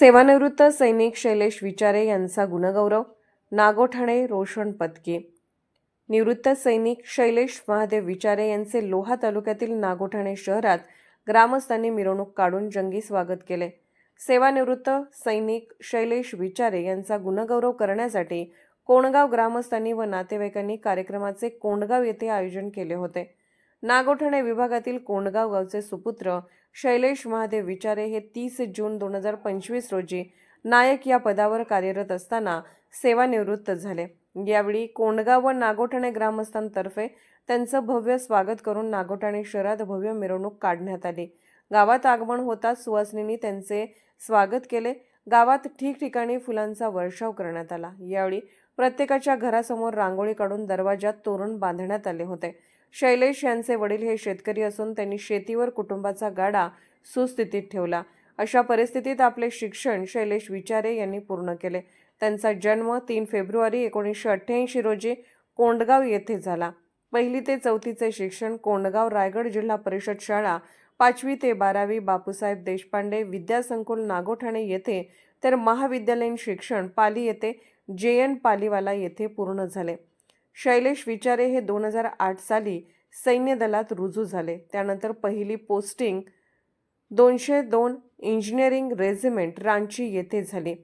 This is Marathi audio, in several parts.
सेवानिवृत्त सैनिक शैलेश विचारे यांचा गुणगौरव नागोठाणे रोशन पदकी. निवृत्त सैनिक शैलेश महादेव विचारे यांचे लोहा तालुक्यातील नागोठाणे शहरात ग्रामस्थांनी मिरवणूक काढून जंगी स्वागत केले. सेवानिवृत्त सैनिक शैलेश विचारे यांचा गुणगौरव करण्यासाठी कोंडगाव ग्रामस्थांनी व नातेवाईकांनी कार्यक्रमाचे कोंडगाव येथे आयोजन केले होते. नागोठाणे विभागातील कोंडगाव गावचे सुपुत्र शैलेश महादेव विचारे हे तीस जून दोन हजार पंचवीस रोजी नायक या पदावर कार्यरत असताना सेवानिवृत्त झाले. यावेळी कोंडगाव व नागोठाणे ग्रामस्थांतर्फे त्यांचं भव्य स्वागत करून नागोठाणे शहरात भव्य मिरवणूक काढण्यात आली. गावात आगमन होताच सुहासनींनी त्यांचे स्वागत केले. गावात ठिकठिकाणी फुलांचा वर्षाव करण्यात आला. यावेळी प्रत्येकाच्या घरासमोर रांगोळी काढून दरवाजात तोरण बांधण्यात आले होते. शैलेश यांचे वडील हे शेतकरी असून त्यांनी शेतीवर कुटुंबाचा गाडा सुस्थितीत ठेवला. अशा परिस्थितीत आपले शिक्षण शैलेश विचारे यांनी पूर्ण केले. त्यांचा जन्म तीन फेब्रुवारी एकोणीसशे अठ्ठ्याऐंशी रोजी कोंडगाव येथे झाला. पहिली ते चौथीचे शिक्षण कोंडगाव रायगड जिल्हा परिषद शाळा पाचवी ते बारावी बापूसाहेब देशपांडे विद्यासंकुल नागोठाणे येथे तर महाविद्यालयीन शिक्षण पाली येथे जे एन पालीवाला येथे पूर्ण झाले. शैलेश विचारे हे दोन हजार आठ साली सैन्य दलात रुजू झाले. त्यानंतर पहिली पोस्टिंग दोनशे दोन इंजिनिअरिंग रेजिमेंट रांची येथे झाली.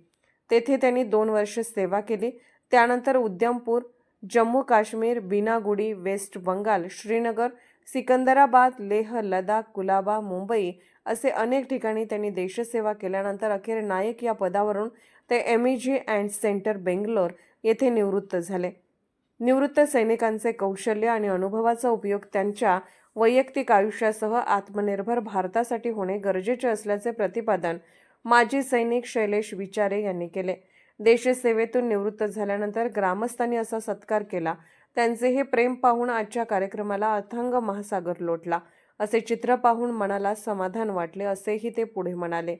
तेथे त्यांनी दोन वर्ष सेवा केली. त्यानंतर उद्यमपूर जम्मू काश्मीर बिनागुडी वेस्ट बंगाल श्रीनगर सिकंदराबाद लेह लडाख कुलाबा मुंबई असे अनेक ठिकाणी त्यांनी देशसेवा केल्यानंतर अखेर नायक या पदावरून ते M E G and centre Bangalore येथे निवृत्त झाले. निवृत्त सैनिकांचे कौशल्य आणि अनुभवाचा उपयोग त्यांच्या वैयक्तिक आयुष्यासह आत्मनिर्भर भारतासाठी होणे गरजेचे असल्याचे प्रतिपादन माजी सैनिक शैलेश विचारे यांनी केले. देशसेवेतून निवृत्त झाल्यानंतर ग्रामस्थांनी असा सत्कार केला. त्यांचे हे प्रेम पाहून आजच्या कार्यक्रमाला अथंग महासागर लोटला. असे चित्र पाहून मनाला समाधान वाटले असेही ते पुढे म्हणाले.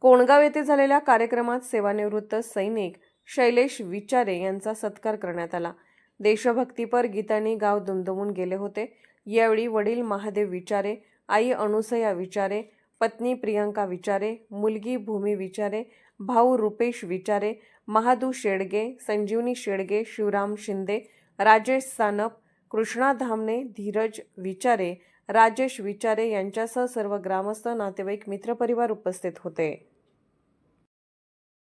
कोणगाव येथे झालेल्या कार्यक्रमात सेवानिवृत्त सैनिक शैलेश विचारे यांचा सत्कार करण्यात आला. देशभक्तीपर गीतांनी गाव दुमदुमून गेले होते. यावेळी वडील महादेव विचारे आई अनुसया विचारे पत्नी प्रियंका विचारे मुलगी भूमी विचारे भाऊ रुपेश विचारे महादू शेडगे संजीवनी शेडगे शिवराम शिंदे राजेश सानप कृष्णा धामणे धीरज विचारे राजेश विचारे यांच्यासह सर्व ग्रामस्थ नातेवाईक मित्रपरिवार उपस्थित होते.